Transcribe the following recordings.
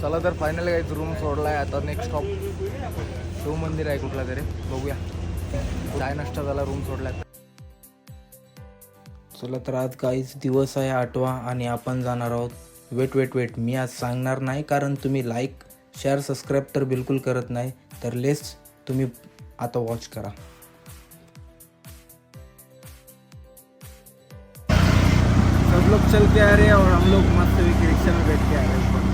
चला तर फायनल काहीच रूम सोडला आहे आता नेक्स्ट स्टॉप शिवमंदिर आहे कुठला तरी. बघूया. काय नाश्ता झाला रूम सोडला चला तर आज काहीच दिवस आहे आठवा आणि आपण जाणार आहोत. वेट वेट वेट मी आज सांगणार नाही कारण तुम्ही लाईक शेअर सबस्क्राईब तर बिलकुल करत नाही. तर लेस तुम्ही आता वॉच करा. सब लोग चल के आ रहे हैं और हम लोग मस्त रिक्शा में बैठ के आ रहे हैं.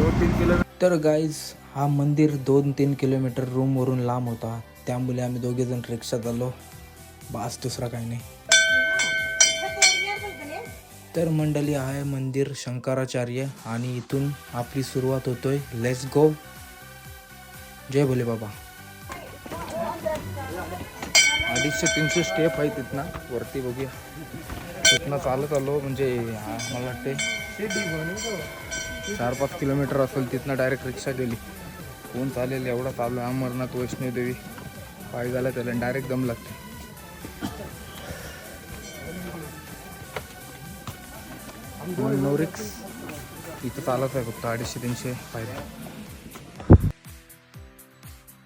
ऊपर दो तीन किलोमीटर तर गाईज हा मंदिर दोन तीन किलोमीटर रूमवरून लांब होता. त्यामुळे आम्ही दोघेजण रिक्षात आलो. बास दुसरा काही नाही. तर मंडळी आहे मंदिर शंकराचार्य आणि इथून आपली सुरुवात होतोय. लेट्स गो जय भोले बाबा. अडीचशे तीनशे स्टेप आहे तिथनं वरती बघूया. तिथनं चालत आलो म्हणजे हा, मला वाटते चार पाच किलोमीटर असेल तिथनं डायरेक्ट रिक्षा गेली. कोण चालेल एवढा चालू आहे अमरनाथ वैष्णोदेवी. पाय झाला त्याला डायरेक्ट दम लागते. नोरिक्स इथं चालत आहे फक्त अडीचशे तीनशे पायऱ्या.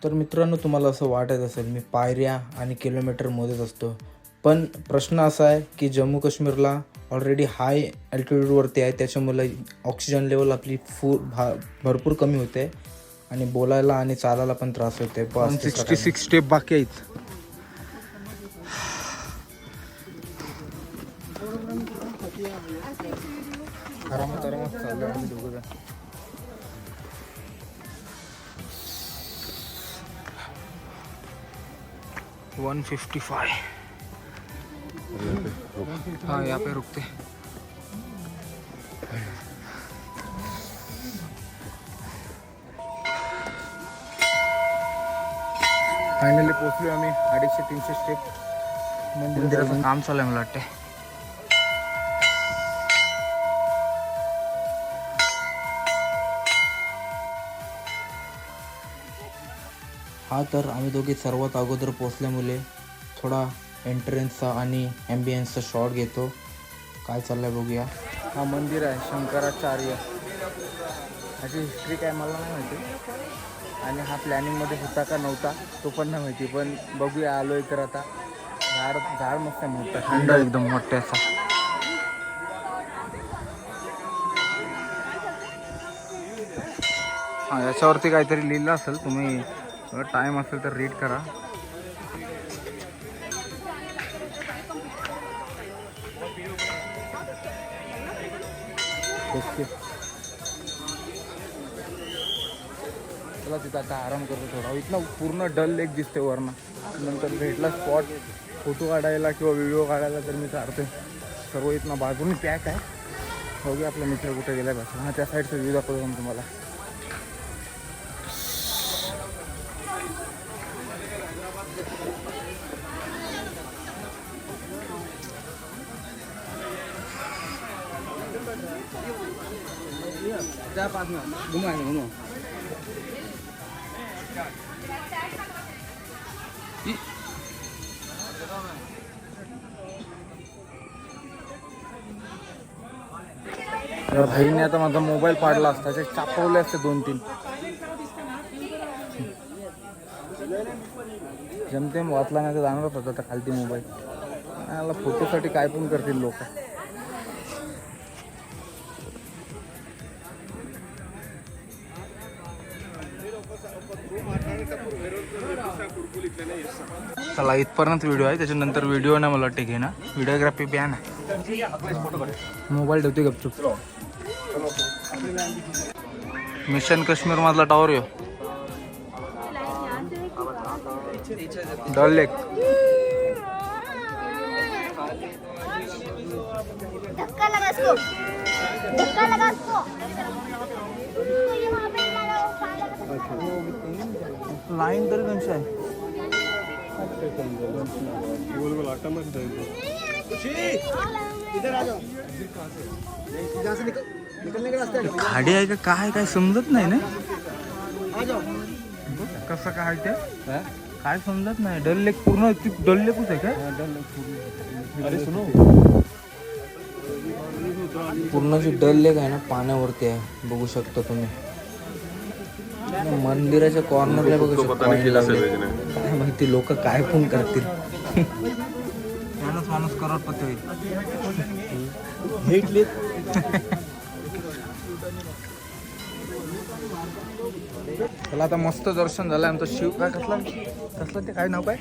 तर मित्रांनो तुम्हाला असं वाटत असेल मी पायऱ्या आणि किलोमीटर मोजत असतो. पण प्रश्न असा आहे की जम्मू काश्मीरला ऑलरेडी हाय अल्टिट्यूडवरती आहे त्याच्यामुळे ऑक्सिजन लेवल आपली फू भा भरपूर कमी होते. आणि बोलायला आणि चालायला पण त्रास होते. दुसरं सिक्स्टी सिक्स स्टेप बाकी आहेत आरामात आरामात चाललोय आम्ही दोघं जण. वन फिफ्टी फाय हाँ यहाँ पे रुकते फायनली पोहोचलो आम्ही अडीचशे तीनशे स्टेप मंदिराचं काम चालू आहे मला वाटते हा तर आम्ही दोघे सर्वात अगोदर पोचल्यामुळे थोडा एंट्रन्सचा आणि ॲम्बियन्सचा शॉट घेतो. काय चाललं आहे बघूया. हा मंदिर आहे शंकराचार्य. ह्याची हिस्ट्री काय मला नाही माहिती. आणि हा प्लॅनिंगमध्ये होता का नव्हता तो पण नाही माहिती. पण बघूया आलोय तर आता. झाड झाड मस्त आहे मोठं. थंड एकदम मोठ्याचा. असा हां याच्यावरती काहीतरी लिहिलं असेल तुम्ही टाईम असेल तर रीड करा. ओके चला तिथं आता आराम करतो थोडा. इथला पूर्ण डल लेक दिसते वरनं. नंतर भेटला स्पॉट फोटो काढायला किंवा व्हिडिओ काढायला तर मी काढते सर्व इथनं बाजूने पॅक आहे. बघूया आपला मित्र कुठे गेला बस हां त्या साईडचा व्ह्यू दाखवतो मी घुमा या भाईने आता माझा मोबाईल पाडला असता त्याचे चापवले असते दोन तीन. जमतेम वाचला नाही तर जाणारच होता आता खालती मोबाईल. मला फोटोसाठी काय पण करतील लोक. चला इथपर्यंत व्हिडिओ आहे. त्याच्यानंतर व्हिडिओ नाही मला वाटते घेणं व्हिडिओग्राफी बॅन आहे. मोबाईल ठेवते गपचूप. मिशन काश्मीर मधला टावर यो. डल लेक धक्का लगा इसको। धक्का तरी कशी आहे का? काय काय समजत नाही ना? कसं काय ते काय समजत नाही. डल लेक पूर्ण ती डल लेकच आहे का? पूर्ण जी डल लेक आहे ना पाण्यावरती आहे. बघू शकता तुम्ही. मंदिराच्या कॉर्नरला बघू तो शकतो माहिती लोक काय फोन करतील. माणूस माणूस करोडपती होईल. चला आता मस्त दर्शन झालं आमचं. शिव काय कसलं? कसलं ते? काय नाव काय?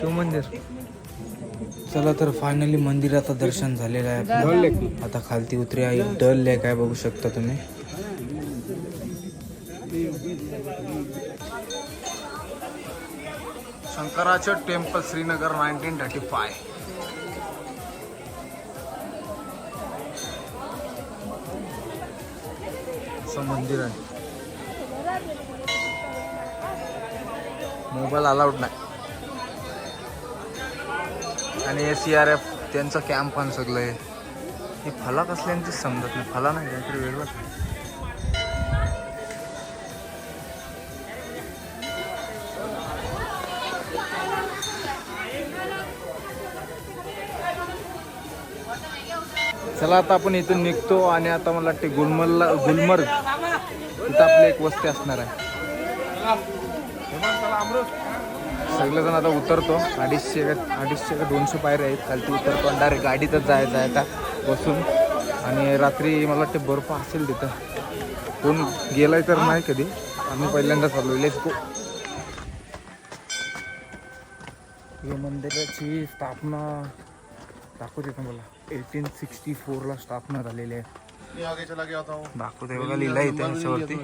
शिवमंदिर. चला तर फायनली मंदिराचं दर्शन झालेलं आहे. आता खालती उतरी आहे डल लेक आहे बघू शकता तुम्ही. शंकराचं temple Srinagar nineteen thirty five. असं मंदिर आहे. मोबाईल अलाउड नाही. आणि ए सी आर एफ त्यांचं कॅम्प पण सगळं आहे. हे फला कसल्यांचीच समजत नाही. फला नाही काहीतरी वेगळंच चला आता आपण इथून निघतो आणि आता मला वाटते गुलमर्गला गुलमर्ग. तिथं आपली एक वस्ती असणार आहे. सगळेजण आता उतरतो. अडीचशे अडीचशे का दोनशे पायऱ्या आहेत. खालती उतरतो आणि डायरेक्ट गाडीतच जायचं आहे आता बसून. आणि रात्री मला वाटते बर्फ असेल तिथं. कोण गेलाय तर नाही कधी. आम्ही पहिल्यांदा चालू लेट्स गो हे मंदिराची स्थापना दाखवते तुम्हाला एटीन सिक्स्टी फोरला स्थापना झालेली आहे. दाखवते बघा लिहिला ह्याच्यावरती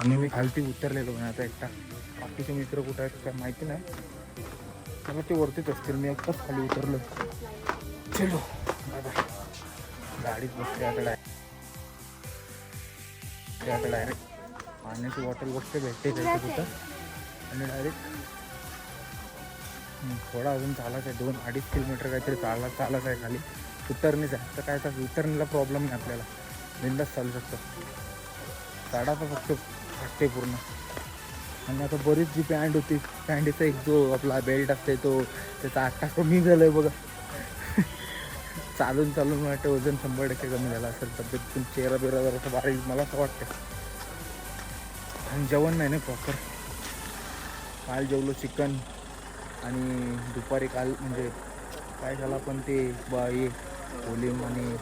आणि मी खालती उतरलेलो नाही आता एकटा. बाकीचे मित्र कुठे आहेत काय माहिती नाही. मला ते वरतीच असतील मी एकटाच खाली उतरलो चलो गाडीत बसते आता डायरेक्ट आता डायरेक्ट पाण्याची बॉटल बघते भेटते कुठं. आणि डायरेक्ट थोडा अजून चालत आहे दोन अडीच किलोमीटर काहीतरी चालत चालत आहे खाली. उतरणीच आहे. तर काय तर उतरणीला प्रॉब्लेम नाही आपल्याला. बिंदास चालू शकतो. चढाचा फक्त. फाटते पूर्ण. आणि आता बरीच जी पॅन्ट होती पॅन्टीचा एक जो आपला बेल्ट असते तो त्याचा आत्ता कमी झाला आहे बघा. चालून चालून वाटतं वजन शंभर टक्के कमी झालं असेल तब्येत. पण चेहरा बिरा जरा बारीक मला असं वाटतं आणि जेवण नाही ना प्रॉपर काल जेवलो चिकन आणि दुपारी काल म्हणजे काय झालं पण ते बा हे कोलिम आणि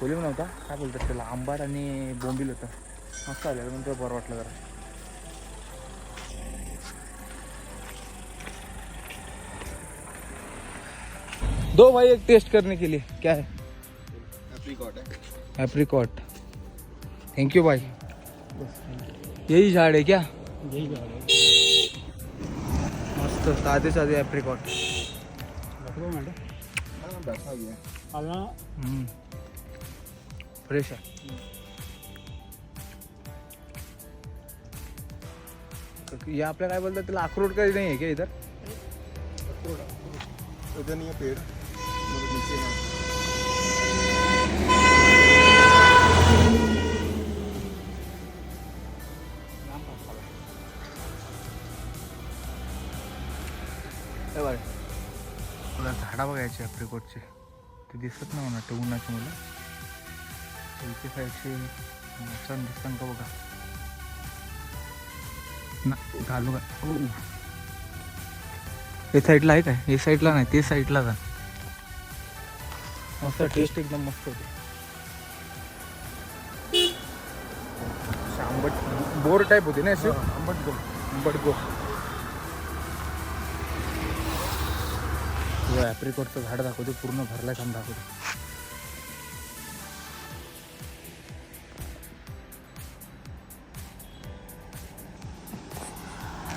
कोलिम नव्हता? काय बोलतात त्याला? आंबाट आणि बोंबील होतं. मस्त आलेलं पण ते बरं वाटलं जरा. दो भाई एक टेस्ट करने के लिए. क्या है? एप्रिकॉट थैंक यू भाई यही झाड़ है क्या? मस्त साधे साधे एप्रिकॉट फ्रेश आहे. या आपल्या काय बोलतात त्याला अक्रोड काही नाही आहे का इधर उधर नहीं है पेड़. तुला झाडा बघायचे अप्रिकोटचे ते दिसत नाही म्हणा ते उन्हाचे मुलं. इथे साईडचे छान दिसतात का बघा. ना घालू का? ओ. हे साईडला आहे काय? हे साईडला नाही ते साईडला जा. मस्त टेस्ट एकदम मस्त होते. आंबट बोर टाईप होती ना अशी? आंबट गो आंबट गो तुला ॲप्रिकॉटचं झाड दाखवते पूर्ण भरलाय काम दाखवते.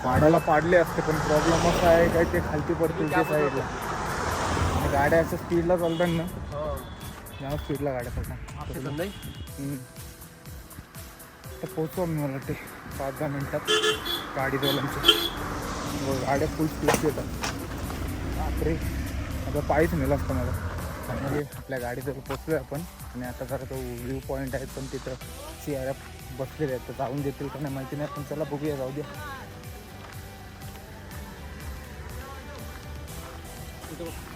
पाडाला पाडले असते पण प्रॉब्लेम असा आहे काय ते खालती पडतील ते साईडला आणि गाड्या असं स्पीडला चालतात ना जाम स्पीडला गाड्या हम्म. तर पोचू आम्ही मला वाटते पाच दहा मिनिटात. गाडी आमच्या गाड्या फुल स्पीड येतात. बापरे. आता पायीच नेलं असतं मला. म्हणजे आपल्या जर पोचूया आपण. आणि आता जरा तो व्ह्यू पॉईंट आहे पण तिथं सी आर एफ बसलेले आहेत. तर जाऊन देतील का नाही माहिती नाही पण चला बघूया जाऊ द्या.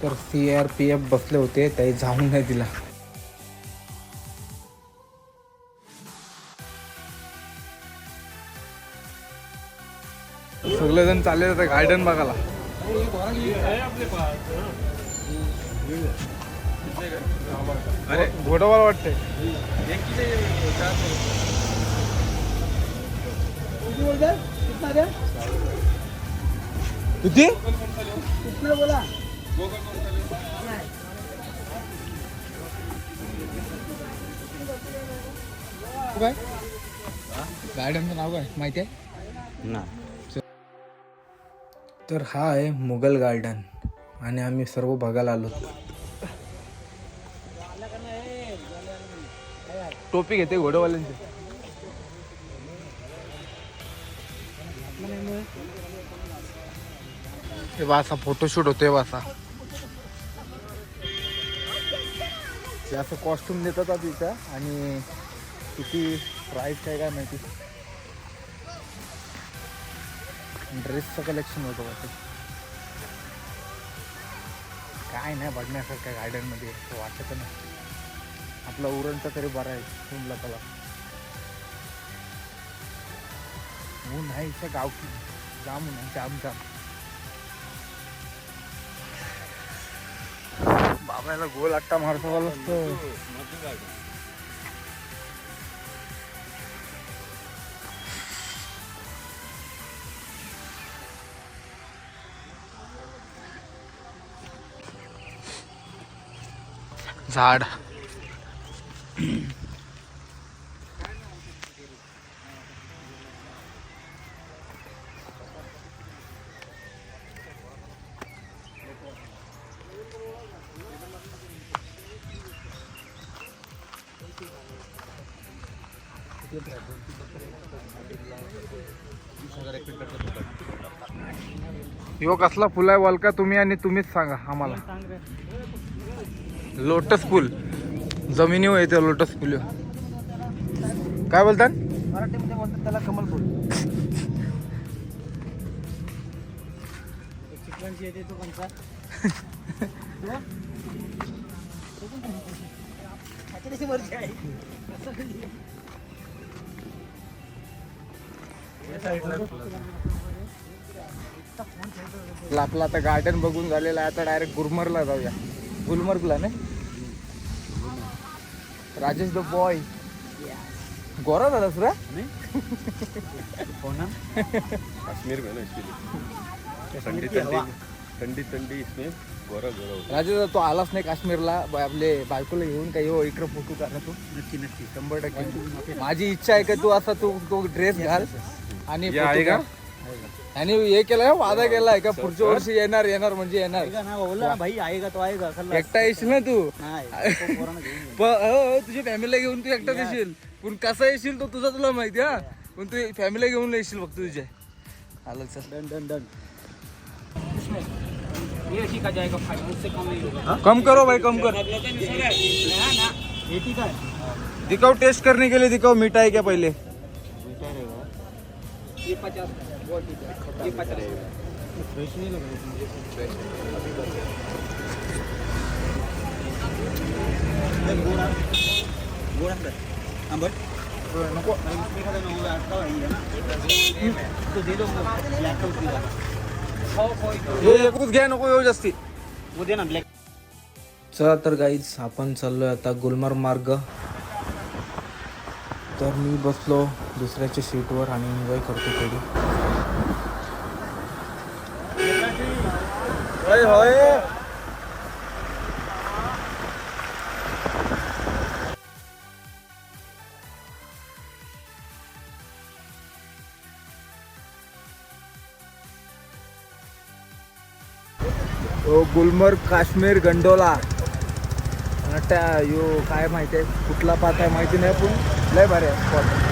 तर सी आर पी एफ बसले होते त्याही जाऊन नाही दिला. सगळेजण चालले जाते गार्डन बघायला. घोडावाला वाटतंय. किती काय गार्डनचं नाव काय? माहिती आहे? तर हा आहे मुघल गार्डन. आणि आम्ही सर्व बघायला आलो. टोपी घेते घोडवाल्यांची. हे वासा फोटोशूट होते वासा हे असं कॉस्ट्युम देतात आता तिथं आणि किती प्राईस काय काय माहिती. ड्रेसचं कलेक्शन होतं वाटतं काय नाही बघण्यासारखं गार्डनमध्ये वाटत नाही. आपला उरणचा तरी बरा आहे तुमला त्याला. ऊन आहे इथं गावठी. जाम ऊन आहे जाम जाम. बाबाला गोल आट्टा मारतो वाला झाड. यो कसला फुल आहे वलका? तुम्ही आणि तुम्हीच सांगा आम्हाला. लोटस फुल. जमिनीवर येते लोटस फुल. ह्यो. काय बोलतात मराठीमध्ये बोलतात त्याला कमल फुल. चिकलांची येते तो कोणता आपलं आता गार्डन बघून झालेलं आहे आता डायरेक्ट गुलमर्गला जाऊया. गुलमर्गला नाही राजेश द बॉय. गोरा झालास रे कश्मीर में ना इसके लिए ठंडी ठंडी ठंडी ठंडी इसमें गोरा राजेश तो आलाच नाही काश्मीरला? आपले बायकोला घेऊन काही हो इकडे फोटो काढा तू. नक्की नक्की. शंभर टक्के. माझी इच्छा आहे का तू असा तू तो ड्रेस घाल आणि आहे का? आणि हे केलाय वादा केलाय का पुढच्या वर्षी येणार येणार म्हणजे येणार. आएगा ना बोला ना भाई आएगा तो आएगा खल्ला एकटा येशील ना तू? नाही तो पोरांना घेऊन ये. प- हो तुझ्या फॅमिलीला घेऊन तू एकटाच येशील. पण कसा येशील तो तुझा तुला माहिती हा? पण तू फॅमिलीला घेऊन येशील फक्त तुझ्या आलं चल. Done done done. कम नहीं होगा। कम करो भाई कम कर. का है दिखाओ टेस्ट करने के लिए दिखाओ मीठा है क्या पहले? ये पचास वो ठीक है ये पचास फ्रेश नहीं लग रहा गोड़ा गोड़ा अंदर हाँ बट नको देखा था ना वो अटका ना तो दे दो ब्लैक आउट दिया एकूच घ्या नको येऊ जास्ती. वो देना ब्लैक चला तर गाईज आपण चाललोय आता गुलमर्ग मार्ग. तर मी बसलो दुसऱ्याच्या सीटवर आणि एन्जॉय करतो थोडी. गुलमर्ग काश्मीर गंडोला. आणि त्या यो काय माहिती आहे कुठला पात आहे माहिती नाही पण लय भारी आहे spot.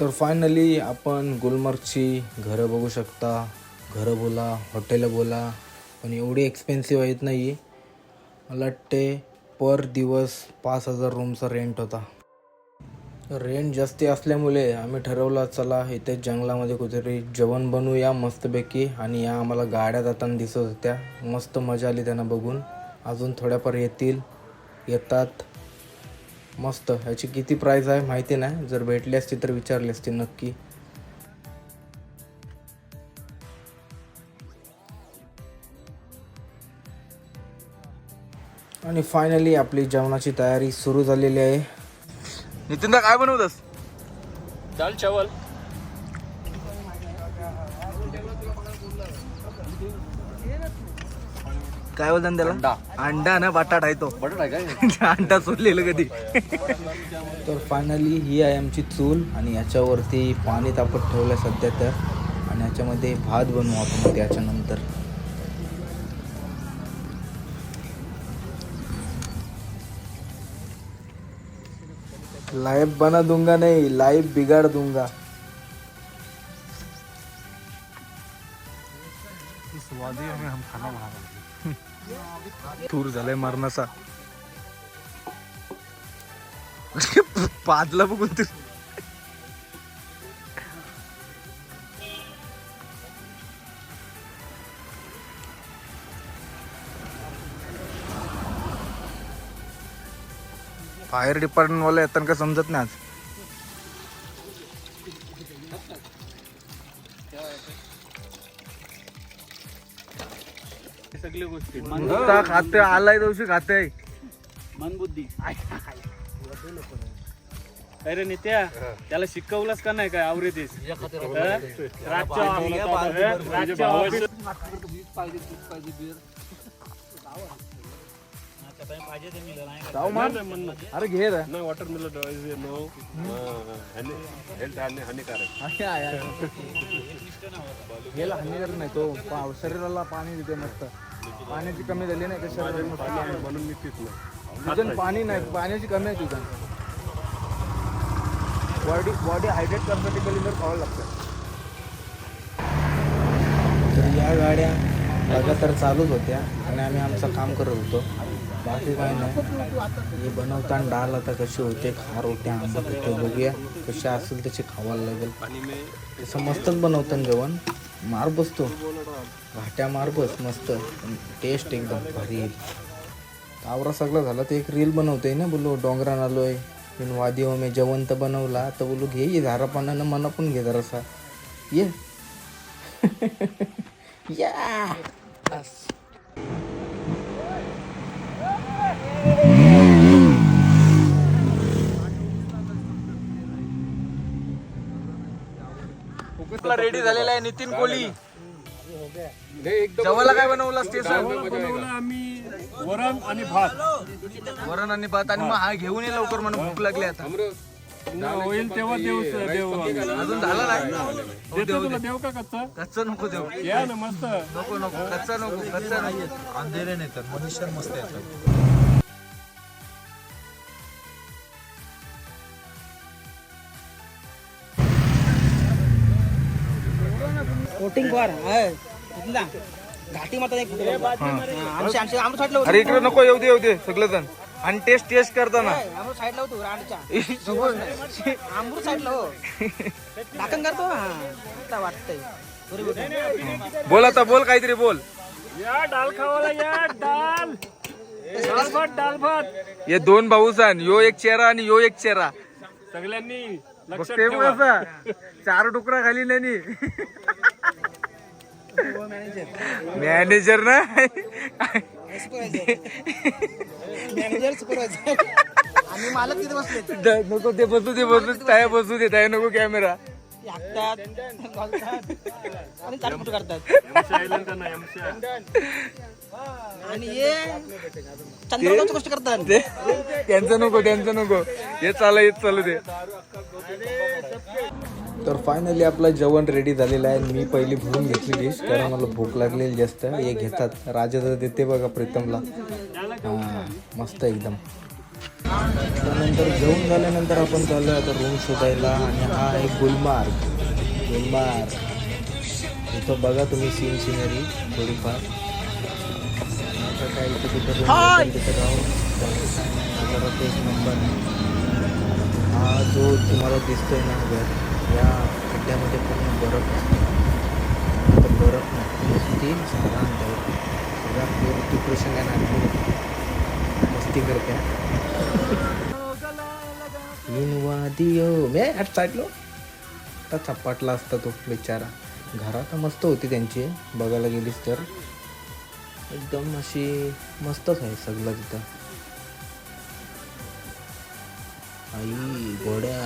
तर फायनली आपण गुलमर्गची घरं बघू शकता. घरं बोला हॉटेलं बोला पण एवढी एक्सपेन्सिव्ह आहेत नाही मला वाटते पर दिवस पाच हजार रूमचा रेंट होता. रेंट जास्ती असल्यामुळे आम्ही ठरवलं चला इथे जंगलामध्ये कुठेतरी जेवण बनवूया मस्तपैकी. आणि या आम्हाला गाड्या जाताना दिसत होत्या. मस्त मजा आली त्यांना बघून. अजून थोड्याफार येतील येतात. मस्त. ह्याची किती प्राईस आहे माहिती नाही. जर भेटली असती तर विचारली असती नक्की. आणि फायनली आपली जेवणाची तयारी सुरू झालेली आहे. नितीन दा काय बनवतस? दाल चावल. काय बोलतात त्याला? अंडा. ना बटाटा आहे तो. बटाटा काय? अंडा सोडलेलं कधी. तर फायनली ही आहे आमची चूल आणि याच्यावरती पाणी तापत ठेवलं आहे सध्या तर. आणि याच्यामध्ये भात बनवू आपण त्याच्यानंतर. लाईफ बना दूंगा नाही लाईफ बिगाड दूंगा। टूर झालाय मरणाचा पाजला बघून तू। फायर डिपार्टमेंट वाले येतात का समजत नाही आज? सगळी गोष्टी. नुसता खाते आलाय दिवशी खाते. मनबुद्धी. अरे नित्या त्याला शिकवलंस का नाही काय आवरेतीस? रातच्या अरे घे रे. हेल्थ हानिकारक. गेला हानिकारक नाही तो. पा- शरीराला पाणी देते मस्त. पाण्याची कमी झाली नाही तर शरीराला मस्त पाणी आहे. म्हणून मी पित नाही. तुझं पाणी नाही पाण्याची कमी आहे तुझं बॉडी बॉडी हायड्रेट करण्यासाठी कलिंदर खावं लागतं. तर या गाड्या लगातार चालूच होत्या आणि आम्ही आमचं काम करत होतो. बाकी काय नाही. हे बनवताना डाळ आता कशी होते खार होते आंबट होते बघूया. कशी असेल तशी खावायला लागेल. तसं मस्तच बनवताना जेवण. मार बसतो. घाट्या मार बस मस्त. टेस्ट एकदम भारी येईल. आवरा सगळं झाला तर एक रील बनवतोय ना बोललो डोंगरान आलो आहे बिन वादी हो मी जेवण तर बनवला. तर बोलू घे ये झारापानानं मना पण घे जरासा. ये. या. रेडी झालेला आहे नितीन कोहली. जेवायला काय बनवलं बनवलं आम्ही वरण आणि भात. वरण आणि भात आणि मग हा घेऊन ये लवकर म्हणून भूक लागली आता. होईल तेव्हा देऊ देऊ अजून झाला नाही? हो, देतो तुला देऊ का कच्चा? कच्चं नको देऊ. या ना मस्त. नको नको कच्चा नको कच्चा नको. अंधेरे नाही तर मनुष्य मस्त येतात. वोटिंग फॉर घाटी माता एक आमच्या आमच्या आमच्या साईडला अरे इकडे नको येऊ दे येऊ दे सगळं जण आणि टेस्ट टेस्ट करताना. आमच्या साईडला होतो रांडच्या आंबूर साईडला हो. दाखन करतो. हा. आता वाटतंय. बरोबर बोल आता बोल काहीतरी बोल. या डाल खावाला या डाल. डाल भात डाल भात हे दोन भाऊ सांग यो एक चेहरा आणि यो एक चेहरा. सगळ्यांनी लक्षात ठेवा. चार टुकरा खाली नाही मॅनेजर ना? नको ते बसू दे बसू त्या बसू दे त्या नको कॅमेरा आणि हे गोष्ट करतात. ते त्यांचं नको त्यांचं नको. हे चालू हेच चालू दे. तर फायनली आपलं जेवण रेडी झालेलं आहे. मी पहिली भरून घेतली डिश कारण मला भूक लागलेली जास्त. हे घेतात. राजा तर देते बघा प्रीतमला. मस्त एकदम. त्यानंतर जेवण झाल्यानंतर आपण चाललो आता रूम शोधायला. आणि हा आहे गुलमार्ग. गुलमार्ग. इथं बघा तुम्ही सीन सिनरी थोडीफार. आता काय तिथे तिथं राहू. एक नंबर हा जो तुम्हाला दिसतोय ना घर. या खड्ड्यामध्ये पूर्ण बरफ असते. बरफ नाही तीन साधारण बरफ. सगळ्या पूर डिप्रेशन आहे मस्ती करते इन वादियो मे ॲट साईडलो आता चपाटला असता तो बिचारा. घरात मस्त होती त्यांची. बघायला गेलीस तर. एकदम अशी मस्तच आहे सगळं तिथं. आई गोड्या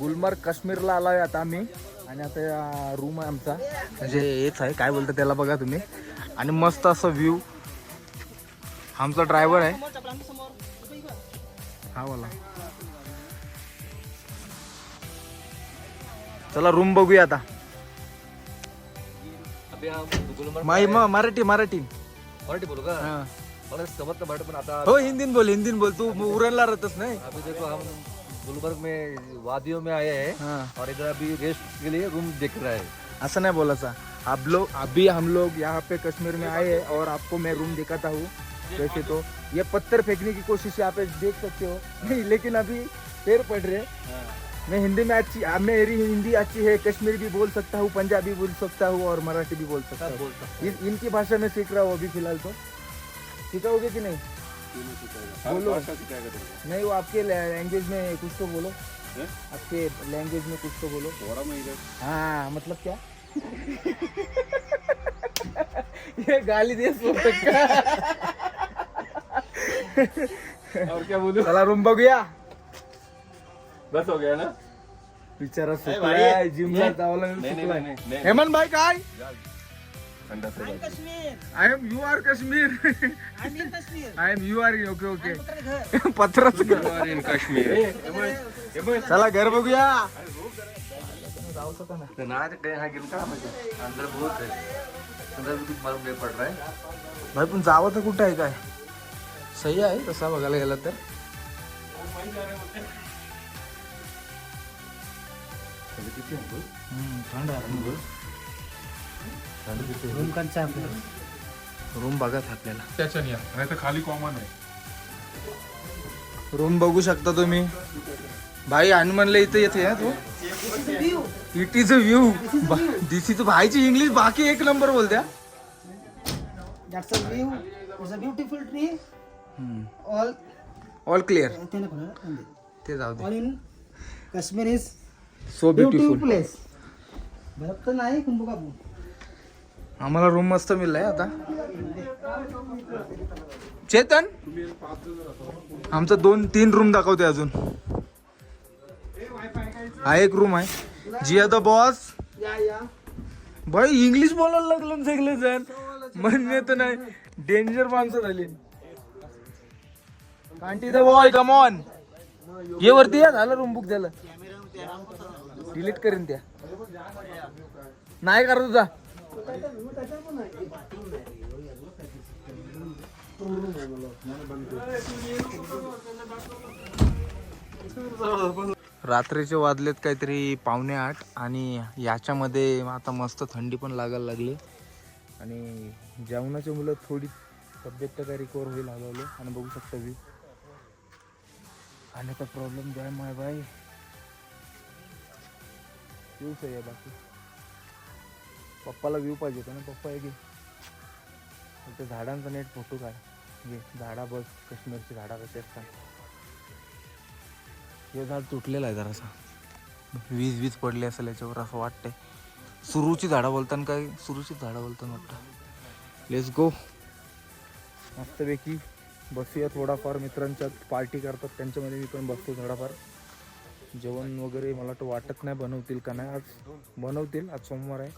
गुलमर्ग काश्मीरला आलोय आता आम्ही. आणि आता रूम आहे आमचा. म्हणजे हेच आहे काय बोलतं त्याला बघा तुम्ही. आणि मस्त असं व्ह्यू आमचा ड्रायव्हर आहे. हा वाला चला रूम बघूया आता. माई मराठी मराठी. मराठी बोलू का? हा. मला समजतं मराठी पण आता हो हिंदीन बोल हिंदीन बोल. तू उरणला राहतच नाही. गुलबर्ग में वादियों में आए हैं हाँ। और इधर अभी रेस्ट के लिए रूम देख रहा है। ऐसा नहीं बोला सा आप लोग अभी हम लोग यहाँ पे कश्मीर में आए हैं और आपको मैं रूम दिखाता हूँ। वैसे तो ये पत्थर फेंकने की कोशिश यहाँ पे देख सकते हो। नहीं लेकिन अभी पैर पड़ रहे मैं हिंदी में अच्छी मेरी हिंदी अच्छी है कश्मीर भी बोल सकता हूँ पंजाबी बोल सकता हूँ और मराठी भी बोल सकता हूँ। इन, इनकी भाषा में सीख रहा हूँ अभी फ़िलहाल तो। सीखोगे कि नहीं? बोलो। नहीं वो आपके लैंग्वेज में कुछ तो बोलो। आपके लैंग्वेज में कुछ तो बोलो। हाँ मतलब क्या? ये गाली दे का। और क्या बोलूँ? चला रूम बघूया बस हो गया ना? बिचारा सुकलाय जिमला जावं लागेल नहीं नहीं नहीं नहीं हेमंत भाई काय Kashmir I am you are Kashmir Kashmir I am you are okay okay पत्र घर पत्राच You are in Kashmir. चला घर बघूया. अंदर बहुत है. अंदर भी कुछ मालूम नहीं पड़ रहा है. भाई पण जावं तर कुठं आहे काय? सही आहे तसा बघायला गेला तर. थंड आहे. रूम कंचा रूम बघत आपल्याला त्याच्याने या नाही तर खाली कॉमन आहे. रूम बघू शकता तुम्ही. भाई आणि म्हणलं इथं येते हा तू? It is a view this is भाईची English बाकी एक नंबर बोलत्या That's a view. It's a beautiful tree. All all clear ते जाऊ दे. All in Kashmir is so beautiful. Beautiful place. बरं तर नाही कुंभू कापू आम्हाला रूम मस्त मिळलाय आता. चेतन? आमचं दोन तीन रूम दाखवते अजून. हा एक रूम आहे. जी आता बॉस या भाई इंग्लिश बोलायला लागलं सगळे जण. म्हणणे तर नाही. डेंजर माणसं झाली. कांटी द बॉय कम ऑन ये वरती या झालं रूम बुक झालं. डिलीट करीन त्या. नाही कर तुझा रात्रीचे वाजलेत काहीतरी पावणे आठ आणि याच्यामध्ये आता मस्त थंडी पण लागायला लागली. आणि जेवणाची मुलं थोडी तब्येत तर काय रिकवर होईल हळूहळू. आणि बघू शकता मी आणि आता प्रॉब्लेम काय माय बाय व्ह्यूच आहे बाकी? पप्पाला व्ह्यू पाहिजे होता ना. पप्पा आहे की. ते झाडांचा नेट फोटो काढ. घे झाडा बस काश्मीरची झाडा कशी असतात हे झाड तुटलेलं आहे जरासा. वीज वीज पडली असेल याच्यावर असं वाटतंय. सुरूची झाडं बोलताना काय? सुरूची झाडं बोलताना वाटतं. लेट्स गो मस्तपैकी बसूया थोडाफार. मित्रांच्यात पार्टी करतात. त्यांच्यामध्ये मी पण बसतो थोडाफार. जेवण वगैरे मला वाटत नाही बनवतील का नाही. आज बनवतील. आज सोमवार आहे.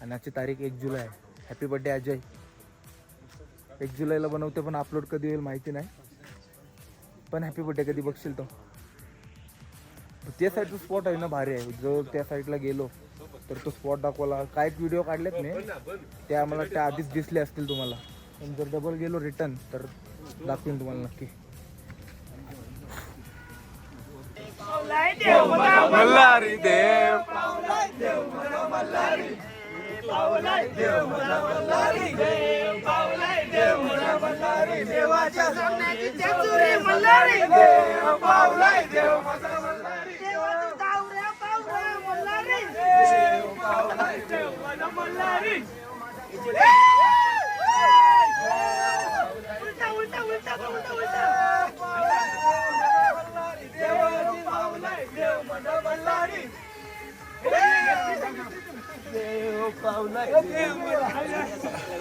आणि आजची तारीख एक जुलै. आहे हॅपी बड्डे अजय. एक जुलैला बनवते पण अपलोड कधी होईल माहिती नाही. पण हॅपी बड्डे कधी बघशील तो. त्या साईडचा स्पॉट आहे ना भारी आहे. जर त्या साईडला गेलो तर तो स्पॉट दाखवला. काय व्हिडिओ काढलेत मी ते आम्हाला त्या आधीच दिसले असतील तुम्हाला. पण जर डबल गेलो रिटर्न तर दाखवीन तुम्हाला नक्की. मल्हारी देव. पावलाय देव मला मल्हारी देव पावलाय देव मला मल्हारी देवाच्या सामन्याची चतुरे मल्हारी. देव पावलाय देव मला मल्हारी देवाच्या दावऱ्या पावला मल्हारी. देव पावलाय देव मला मल्हारी. उलटा उलटा उलटा उलटा उलटा. Oh, nice.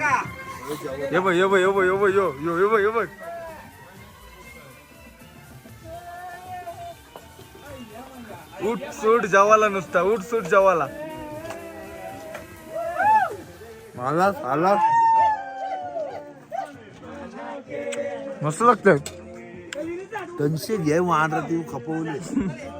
ये बघ ये बघ ये बघ ये बघ यो यो ये बघ ये बघ. उठ सूट जवाला नुसता उठ सूट जवाला. आला आला. मस्त लागतंय. दोनशे घे ती खपवले.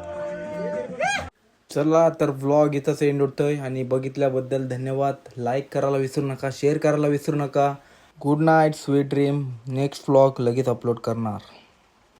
चला तर व्लॉग इथंच एंड होतोय. आणि बघितल्याबद्दल धन्यवाद. लाईक करायला विसरू नका शेअर करायला विसरू नका. Good night sweet dream next vlog लगेच अपलोड करणार.